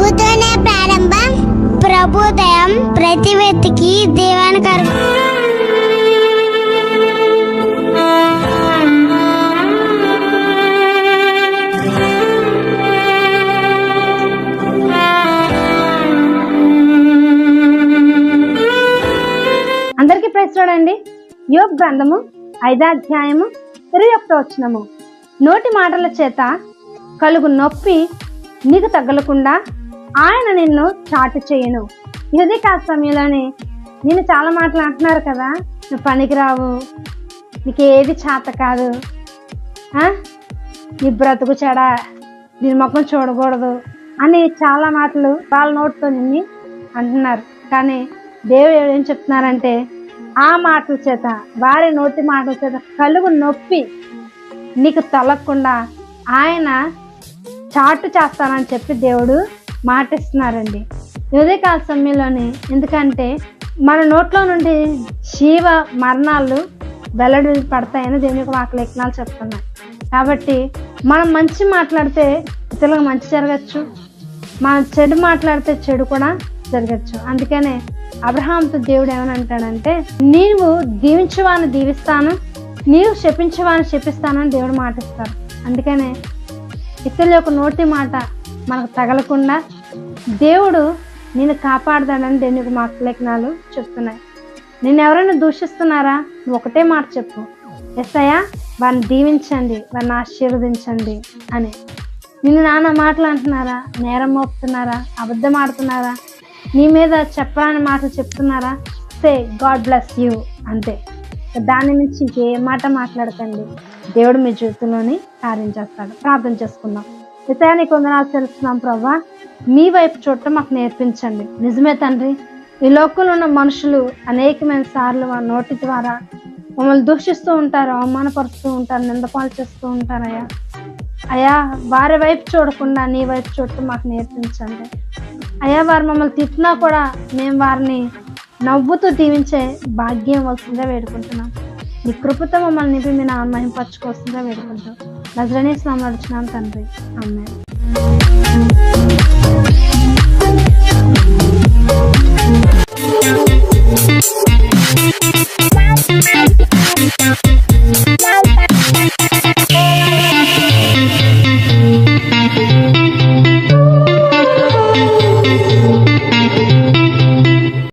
బుధనే ప్రారంభం ప్రభుదయం ప్రతి వ్యక్తికి దేవానికి అందరికీ ప్రైజ్ చూడండి. యోగ్ గ్రంథము ఐదాధ్యాయము ఇరవై ఒకటో వచ్చినము నోటి మాటల చేత కలుగు నొప్పి నీకు తగ్గలకుండా ఆయన నిన్ను చాటు చేయను. ఇది కాదు సమయంలోనే. నేను చాలా మాటలు అంటున్నారు కదా. నువ్వు పనికిరావు. నీకు ఏది చేత కాదు. నీ బ్రతుకు చెడ. నీ ముఖం చూడకూడదు అని చాలా మాటలు వాళ్ళ నోటితో నిన్ను అంటున్నారు. కానీ దేవుడు ఏం చెప్తున్నారంటే ఆ మాటల చేత వారి నోటి మాటల చేత కలుగు నొప్పి నీకు తొలగకుండా ఆయన చాటు చేస్తానని చెప్పి దేవుడు మాటిస్తున్నారండి. ఉదయకాల సమయంలోనే ఎందుకంటే మన నోట్లో నుండి శివ మరణాలు వెల్లడి పడతాయని దేవుని యొక్క వాక్య లేఖనాలు చెప్తున్నాయి. కాబట్టి మనం మంచి మాట్లాడితే ఇతరులకు మంచి జరగచ్చు. మనం చెడు మాట్లాడితే చెడు కూడా జరగచ్చు. అందుకనే అబ్రహాంతో దేవుడు ఏమని అంటాడంటే నీవు దీవించువాని దీవిస్తాను నీవు శపించువాని శపిస్తానని దేవుడు మాటిస్తారు అందుకనే ఇతరుల యొక్క నోటి మాట మనకు తగలకుండా దేవుడు నేను కాపాడతాడని దేవుని మా లేఖనాలు చెప్తున్నాయి. నేను ఎవరైనా దూషిస్తున్నారా? నువ్వు ఒకటే మాట చెప్పు. ఎస్ఐయా వారిని దీవించండి వారిని ఆశీర్వదించండి అని. నిన్ను నాన్న మాటలు అంటున్నారా? నేరం మోపుతున్నారా? అబద్ధం ఆడుతున్నారా? నీ మీద చెప్పాలని మాటలు చెప్తున్నారా? సే గాడ్ బ్లెస్ యూ అంతే. దాని నుంచి ఇంకే మాట మాట్లాడకండి. దేవుడు మీ జీవితంలోని కార్యం చేస్తాడు. ప్రార్థన చేసుకుందాం. ఇతయానికి వందనాలు తెలుస్తున్నాం ప్రభా. మీ వైపు చూడటం మాకు నేర్పించండి. నిజమే తండ్రి. ఈ లోకంలో ఉన్న మనుషులు అనేకమైన సార్లు మా నోటి ద్వారా మమ్మల్ని దూషిస్తూ ఉంటారు అవమానపరుస్తూ ఉంటారు నిందపాలు చేస్తూ ఉంటారయ్యా అయ్యా. వారి వైపు చూడకుండా నీ వైపు చూడటం మాకు నేర్పించండి. అయ్యా వారు మమ్మల్ని తిట్టినా కూడా మేము వారిని నవ్వుతూ దీవించే భాగ్యం వస్తుందిగా వేడుకుంటున్నాం. నీ కృపతో మమ్మల్ని నింపి మీ నాన్న మహింపరచుకోవస్తుందిగా వేడుకుంటాం. నజరనే స్వామి నడుచున్నాం తండ్రి. అమ్మాయి